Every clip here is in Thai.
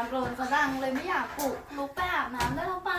นอนโกรนสะดังเลยไม่อยากปลุกลุกไปอาบน้ำได้แล้วไป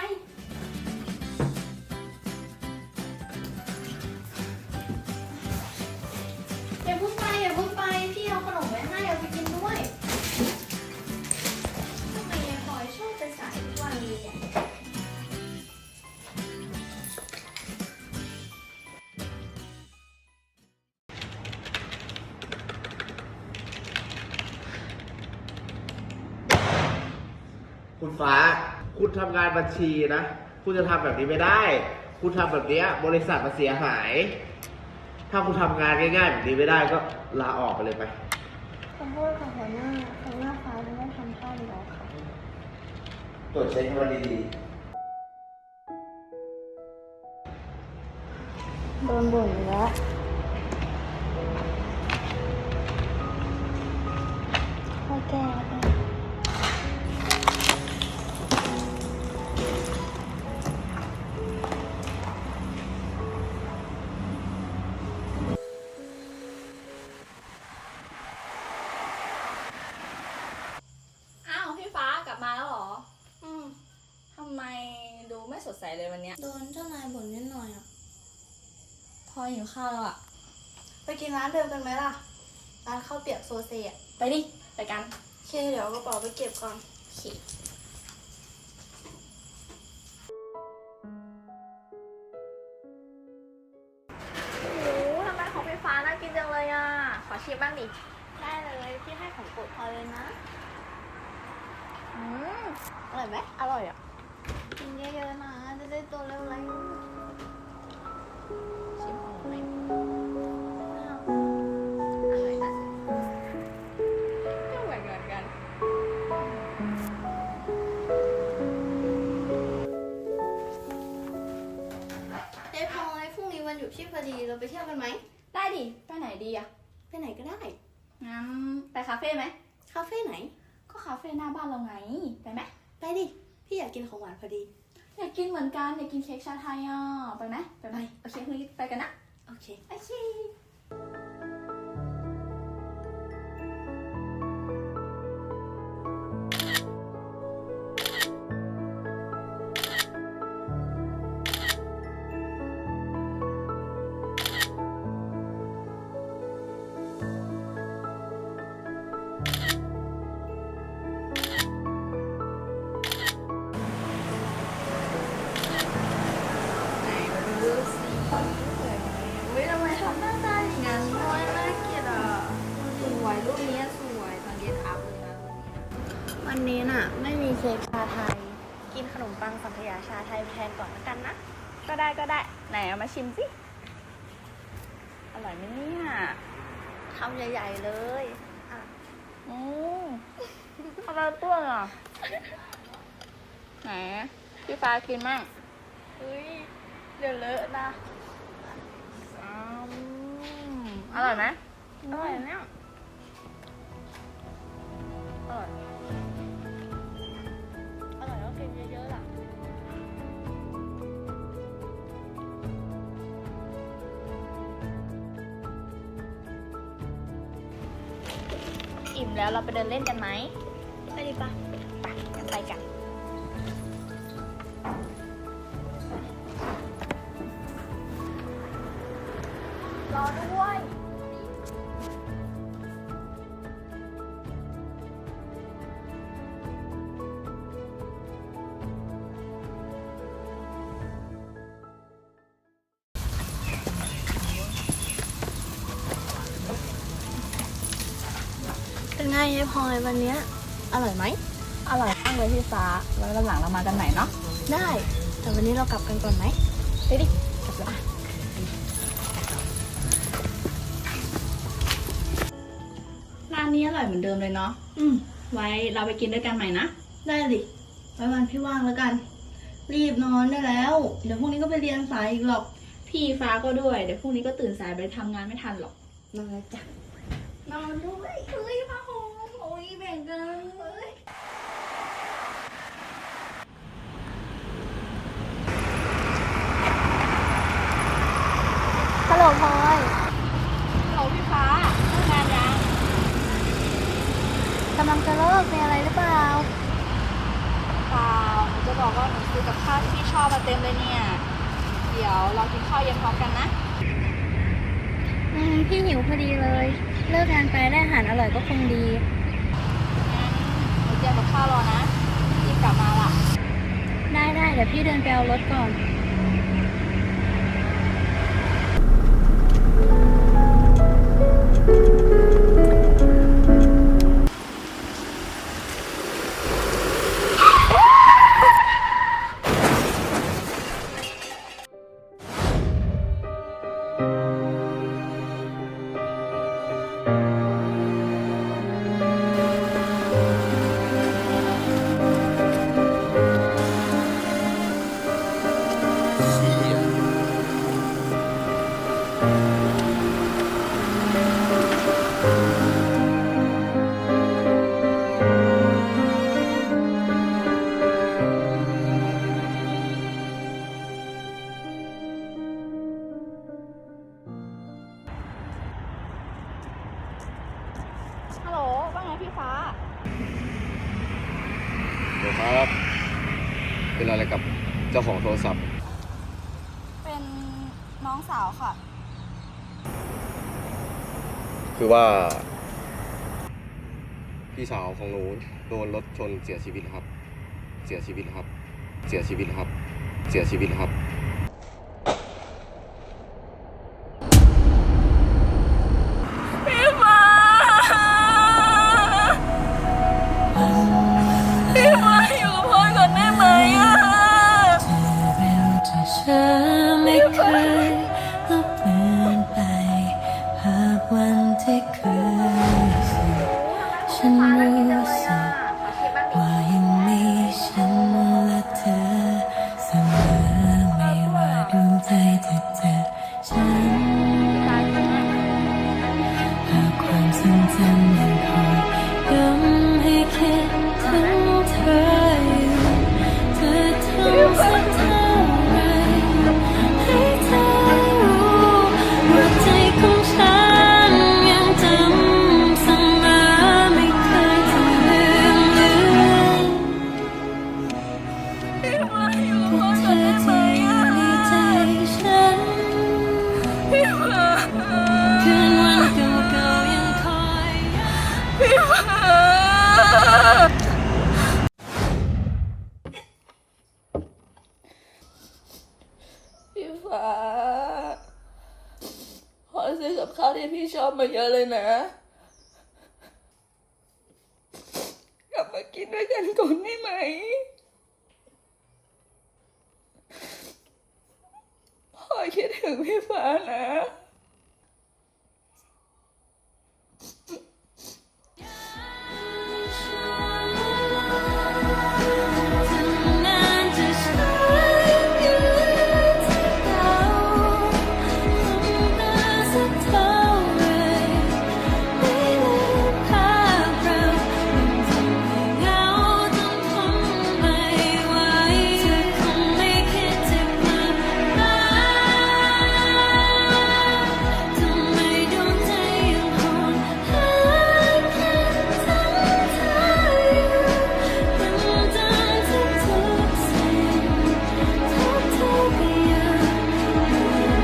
คุณฟ้า คุณทำงานบัญชีนะ คุณจะทำแบบนี้ไม่ได้ คุณทำแบบเนี้ยบริษัทมันเสียหาย ถ้าคุณทำงานง่ายๆแบบนี้ไม่ได้ก็ลาออกไปเลยไป ขอโทษค่ะหัวหน้าหัวหน้าฟ้าไม่ได้ทำท่าดีแล้วค่ะ ตรวจเช็คให้มันดีโดนบ่นอีกแล้ว สดใสเลยวันเนี้ยโดนเจ้านายบ่นนิดหน่อยอะ พอหิวข้าวแล้วอะ ไปกินร้านเดิมกันไหมล่ะ ร้านข้าวเปียกโซเซอะไปดิไปกันโอเคเดี๋ยวเอากระเป๋าไปเก็บก่อน โอเคโอ้โหทำไมของพี่ฟ้าน่ากินจังเลยอะ ขอชิมบ้างดิ ได้เลยพี่ให้ของโปรดพลอยเลยนะ อืมอร่อยไหมอร่อยอะ กินเยอะๆนะ จะได้ตัวเร็วชิมของไหมๆอร่อยนะก็เหมือนกันกัน เจ๊พลอยพรุ่งนี้วันหยุดชีพพอดี เราไปเที่ยวกันไหม ได้ดิ ไปไหนดีอะไปไหนก็ได้ งั้นไปคาเฟ่ไหม คาเฟ่ไหน ก็คาเฟ่หน้าบ้านเราไง ไปไหม ไปดิ พี่อยากกินของหวานพอดี อยากกินเหมือนกันอยากกินเค้กชาไทยอะไปไหมไปไหมโอเคพรุ่งนี้ไปกันนะโอเคโอเค วันนี้น่ะ ไม่มีเค้กชาไทย กินขนมปังสังขยาชาไทยแทนก่อนละกันนะ ก็ได้ก็ได้ ไหนเอามาชิมสิ อร่อยไหมเนี่ยคำใหญ่ ๆ เลยอะอืมอะไรเปื้อนอะไหนพี่ฟ้ากินมั่งเฮ้ย เดี๋ยวเลอะนะอืมอร่อยไหมอร่อยเนี่ยอร่อย มแล้วเราไปเดินเล่นกันไหมไปดิปะไปกันไปกันรอด้วย เป็นไงยายพลอยวันเนี้ยอร่อยไหม อร่อยมากเลยพี่ฟ้าแล้ววันหลังเรามากันใหม่เนาะ ได้ แต่วันนี้เรากลับกันก่อนไหมไปดิ กลับละร้านนี้อร่อยเหมือนเดิมเลยเนาะ อืม ไว้เราไปกินด้วยกันใหม่นะ ได้ดิไว้วันพี่ว่างแล้วกัน รีบนอนได้แล้ว เดี๋ยวพรุ่งนี้ก็ไปเรียนสายอีกหรอก พี่ฟ้าก็ด้วย เดี๋ยวพรุ่งนี้ก็ตื่นสายไปทำงานไม่ทันหรอก นอนเลยจ้ะ นอนด้วยเฮ้ยผ้าห่มโอ้ย แบ่งกันเฮ้ยฮัลโหลพลอยฮัลโหลพี่ฟ้าเลิกงานยังกำลังจะเลิกเป็นอะไรหรือเปล่าเปล่าหนูจะบอกว่าหนูซื้อกับข้าวที่ชอบมาเต็มเลยเนี่ย เดี๋ยวเรากินข้าวเย็นพร้อมกันนะ อืมพี่หิวพอดีเลย เลิกงานไปได้อาหารอร่อยก็คงดี เตรียมกับข้าวรอนะรีบกลับมาล่ะ ได้ได้เดี๋ยวพี่เดินไปเอารถก่อน ลโหลว่าไงพี่ฟ้าเดี๋ยวครับเป็นอะไรกับเจ้าของโทรศัพท์ เป็นน้องสาวค่ะ คือว่า พี่สาวของหนูโดนรถชนเสียชีวิตครับ เสียชีวิตครับ เสียชีวิตครับ เสียชีวิตครับ จะเจอฉันหากความทรงจำยังคอ พี่ฟ้าขอซื้อกับข้าวที่พี่ชอบมาเยอะเลยนะ กลับมากินด้วยกันก่อนได้ไหมพ่อคิดถึงพี่ฟ้านะ